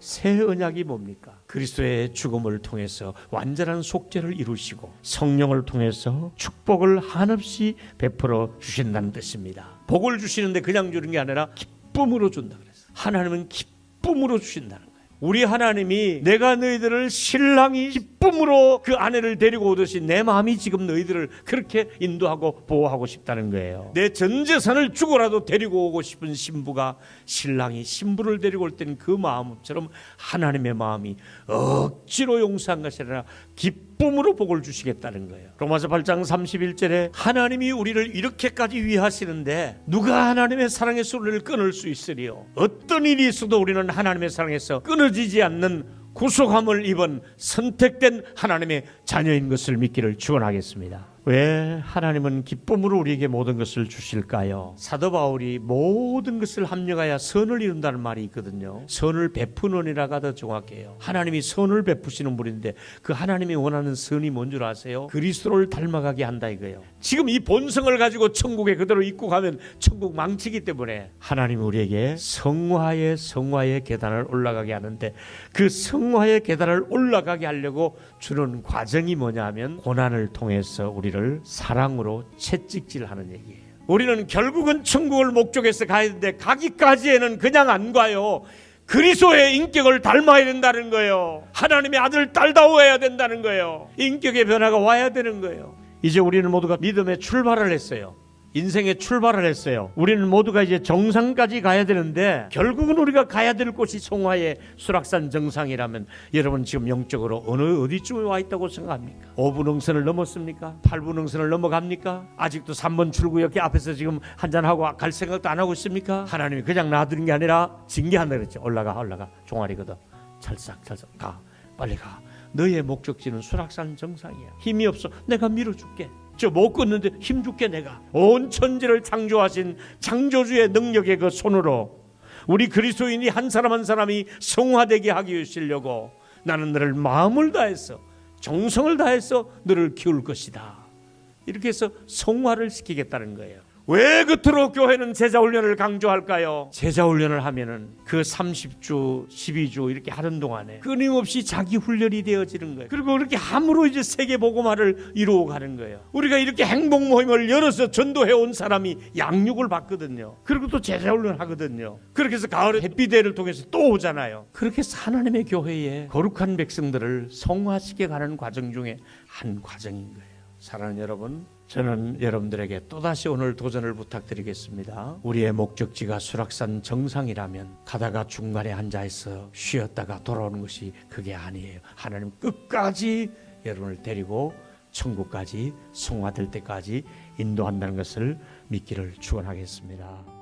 새 언약이 뭡니까? 그리스도의 죽음을 통해서 완전한 속죄를 이루시고 성령을 통해서 축복을 한없이 베풀어 주신다는 뜻입니다. 복을 주시는데 그냥 주는 게 아니라 기쁨으로 준다 그랬어요. 하나님은 기쁨으로 주신다는. 우리 하나님이 내가 너희들을 신랑이 기쁨으로 그 아내를 데리고 오듯이 내 마음이 지금 너희들을 그렇게 인도하고 보호하고 싶다는 거예요. 내 전 재산을 주고라도 데리고 오고 싶은 신부가 신랑이 신부를 데리고 올 때는 그 마음처럼 하나님의 마음이 억지로 용서한 것이 아니라 기쁨 으로 복을 주시겠다는 거예요. 로마서 8장 31절에 하나님이 우리를 이렇게까지 위하시는데 누가 하나님의 사랑에서 우리를 끊을 수 있으리요? 어떤 일이 있어도 우리는 하나님의 사랑에서 끊어지지 않는 구속함을 입은 선택된 하나님의 자녀인 것을 믿기를 축원하겠습니다. 왜 하나님은 기쁨으로 우리에게 모든 것을 주실까요? 사도 바울이 모든 것을 합력하여 선을 이룬다는 말이 있거든요. 선을 베푸는이라가 더 정확해요. 하나님이 선을 베푸시는 분인데 그 하나님이 원하는 선이 뭔 줄 아세요? 그리스도를 닮아가게 한다 이거예요. 지금 이 본성을 가지고 천국에 그대로 입고 가면 천국 망치기 때문에 하나님이 우리에게 성화의 성화의 계단을 올라가게 하는데 그 성화의 계단을 올라가게 하려고 주는 과정이 뭐냐면 고난을 통해서 우리를 사랑으로 채찍질하는 얘기예요. 우리는 결국은 천국을 목적해서 가야 되는데 가기까지에는 그냥 안 가요. 그리스도의 인격을 닮아야 된다는 거예요. 하나님의 아들 딸다워야 된다는 거예요. 인격의 변화가 와야 되는 거예요. 이제 우리는 모두가 믿음의 출발을 했어요. 인생의 출발을 했어요. 우리는 모두가 이제 정상까지 가야 되는데 결국은 우리가 가야 될 곳이 송화의 수락산 정상이라면 여러분 지금 영적으로 어느 어디쯤에 와 있다고 생각합니까? 5분 응선을 넘었습니까? 8분 응선을 넘어갑니까? 아직도 3번 출구역 앞에서 지금 한잔하고 갈 생각도 안 하고 있습니까? 하나님이 그냥 놔두는 게 아니라 징계한다 그랬죠. 올라가 올라가 종아리거든. 찰싹 찰싹 가 빨리 가. 너의 목적지는 수락산 정상이야. 힘이 없어. 내가 밀어줄게. 저 못 걷는데 힘 줄게 내가. 온 천지를 창조하신 창조주의 능력의 그 손으로 우리 그리스도인이 한 사람 한 사람이 성화되게 하기 위하시려고 나는 너를 마음을 다해서 정성을 다해서 너를 키울 것이다. 이렇게 해서 성화를 시키겠다는 거예요. 왜 그토록 교회는 제자 훈련을 강조할까요? 제자 훈련을 하면은 그 30주, 12주 이렇게 하는 동안에 끊임없이 자기 훈련이 되어지는 거예요. 그리고 그렇게 함으로 이제 세계 복음화를 이루어 가는 거예요. 우리가 이렇게 행복 모임을 열어서 전도해 온 사람이 양육을 받거든요. 그리고 또 제자 훈련 하거든요. 그렇게 해서 가을에 햇비대를 통해서 또 오잖아요. 그렇게 하나님의 교회에 거룩한 백성들을 성화시켜 가는 과정 중에 한 과정인 거예요. 사랑하는 여러분, 저는 여러분들에게 또다시 오늘 도전을 부탁드리겠습니다. 우리의 목적지가 수락산 정상이라면 가다가 중간에 앉아있어 쉬었다가 돌아오는 것이 그게 아니에요. 하나님 끝까지 여러분을 데리고 천국까지 성화될 때까지 인도한다는 것을 믿기를 축원하겠습니다.